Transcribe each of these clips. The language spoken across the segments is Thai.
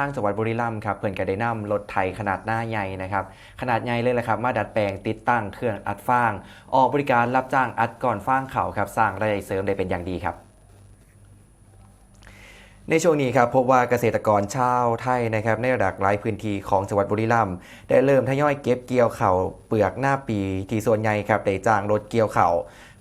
ทางจังหวัดบุรีรัมย์ครับเพิ่อนก็ได้นำรถไถขนาดหน้าใหญ่นะครับขนาดใหญ่เลยแหละครับ มาดัดแปลงติดตั้งเครื่องอัดฟาง ออกบริการรับจ้างอัดก่อนฟางเขาครับสร้างรายได้เสริมได้เป็นอย่างดีครับในช่วงนี้ครับพบว่าเกษตรกรชาวไทยนะครับในหลากหลายพื้นที่ของจังหวัดบุรีรัมย์ได้เริ่มทยอยเก็บเกี่ยวเข่าเปลือกหน้าปีที่ส่วนใหญ่ครับได้จ้างรถเกี่ยวเข่า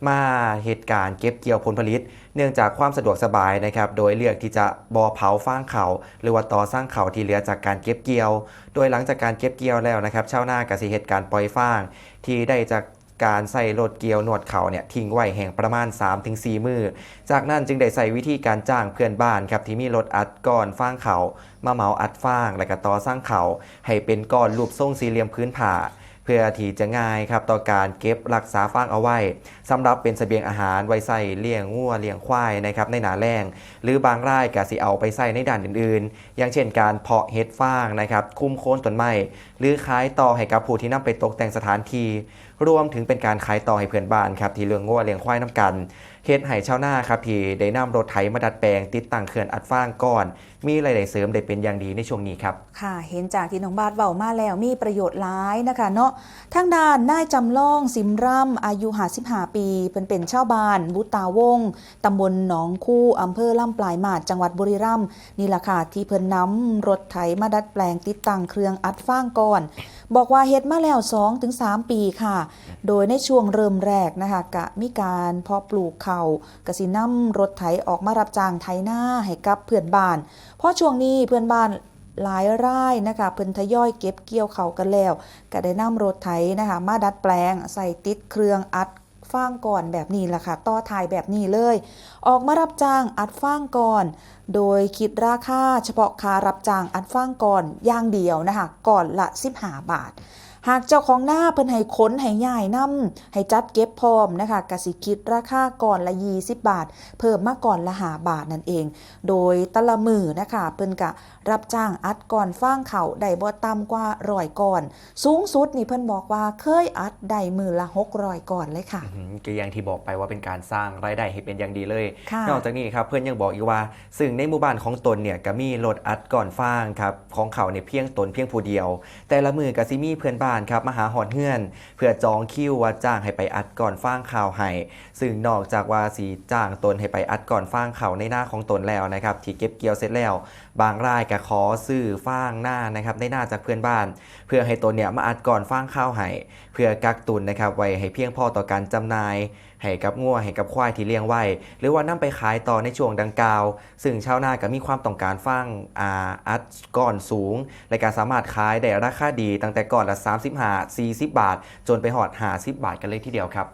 มาเหตุการณ์เก็บเกี่ยวผลผลิต เนื่องจากความสะดวกสบายนะครับ โดยเลือกที่จะบอเผาฟางเขาหรือว่าต่อสร้างเขาที่เหลือจากการเก็บเกี่ยว โดยหลังจากการเก็บเกี่ยวแล้วนะครับชาวนาก็สิเหตุการปล่อยฟางที่ได้จากการใส่รถเกี่ยวหนวดเขาเนี่ยทิ้งไว้แห่งประมาณ 3-4 มือ จากนั้นจึงได้ใส่วิธีการจ้างเพื่อนบ้านครับที่มีรถอัดก้อนฟางเขามาเหมาอัดฟางและก็ต่อสร้างเขาให้เป็นก้อนรูปทรงสี่เหลี่ยมพื้นผ่า เพื่อที่จะง่ายครับต่อการเก็บรักษาฟางเอาไว้สำหรับเป็นเสบียงอาหารไว้ใส่เลี้ยงงัวเลี้ยงควายนะครับในหนาแรงหรือบางรายก็สิเอาไปใส่ในด่านอื่นๆ อย่างเช่นการเพาะเห็ดฟางนะครับคุ้มโค่นต้นไม้หรือขายต่อให้กับผู้ที่นำไปตกแต่งสถานที่รวมถึงเป็นการขายต่อให้เพื่อนบ้านครับที่เลี้ยงงัวเลี้ยงควายน้ำกัน เฮ็ดให้ชาวนาครับที่ได้นำรถไถมาดัดแปลง ติดตั้งเขื่อนอัดฟางก่อน มีรายได้เสริมได้เป็นอย่างดีในช่วงนี้ครับค่ะเห็นจากที่น้องบาทเบามาแล้วมีประโยชน์หลายนะคะเนาะทางด้านนายจำลองสิมร่ำอายุ55ปีเพิ่นเป็นชาวบ้านบุตาวงตำบลหนองคู่อำเภอล่ำปลายมาดจังหวัดบุรีรัมย์นี่ล่ะค่ะที่เพิ่นนำรถไถมาดัดแปลงติดตั้งเครื่องอัดฟางก่อน บอกว่าเฮ็ดมาแล้ว2-3ปีค่ะ โดยในช่วงเริ่มแรกนะคะกะมีการเพาะปลูกเขาวกสินำรถไถออกมารับจ้างไถหน้าให้กับเพื่อนบ้าน เพราะช่วงนี้เพื่อนบ้านหลายรายนะคะเพิ่นทยอยเก็บเกี่ยวเขากันแล้ว ก็ได้นำรถไถนะคะมาดัดแปลง ใส่ติดเครื่องอัดฟางก่อนแบบนี้ล่ะค่ะต่อถ่ายแบบนี้เลย ออกมารับจ้างอัดฟางก่อน โดยคิดราคาเฉพาะค่ารับจ้างอัดฟางก่อนอย่างเดียวนะคะก่อนละ 15 บาท หากเจ้าของหน้าเพิ่นให้ค้นให้ย่ายนํให้จัดเก็บพร้อมนะคะกสิคิดราคาก่อนละ20บาท เพิ่มมาก่อนละหาบาทนั่นเอง โดยแตละมือนะคะเพิ่นกะรับจ้างอัดก่อนฟางเขาได้บ่ต่ำกว่าร้อยก่อน สูงสุดนี่เพิ่นบอกว่าเคยอัดได้มือละ600ก่อนเลยค่ะอืมก็อย่างที่บอกไปว่าเป็นการสร้างรายได้ให้เป็นอย่างดีเลยค่ะนอกจากนี้ครับเพื่อนยังบอกอีกว่า ซึ่งในหมู่บ้านของตนเนี่ยก็มีรถอัดก่อนฟางครับของเขาเนี่ยเพียงตนเพียงผู้เดียว แต่ละมือก็สิมีเพื่อนบ้านครับมาหาหอนเฮือน เพื่อจองคิวว่าจ้างให้ไปอัดก่อนฟางข่าวให้ซึ่งนอกจากว่าสีจ้างตนให้ไปอัดก่อนฟางเขาในหน้าของตนแล้วนะครับที่เก็บเกี่ยวเสร็จแล้ว บางรายก็ขอซื้อฟางหน้านะครับในหน้าจากเพื่อนบ้าน เพื่อให้ตนเนี่ยมาอัดก่อนฟางข้าวให้เพื่อกักตุนนะครับไว้ให้เพียงพอต่อการจำหน่ายให้กับงัวให้กับควายที่เลี้ยงไว้ หรือว่านำไปขายต่อในช่วงดังกล่าว ซึ่งชาวนาก็มีความต้องการฟังอาอัดก่อนสูง และการสามารถขายได้ราคาดีตั้งแต่ก่อนละ35 40 บาท จนไปหอด50บาทกันเลยทีเดียวครับ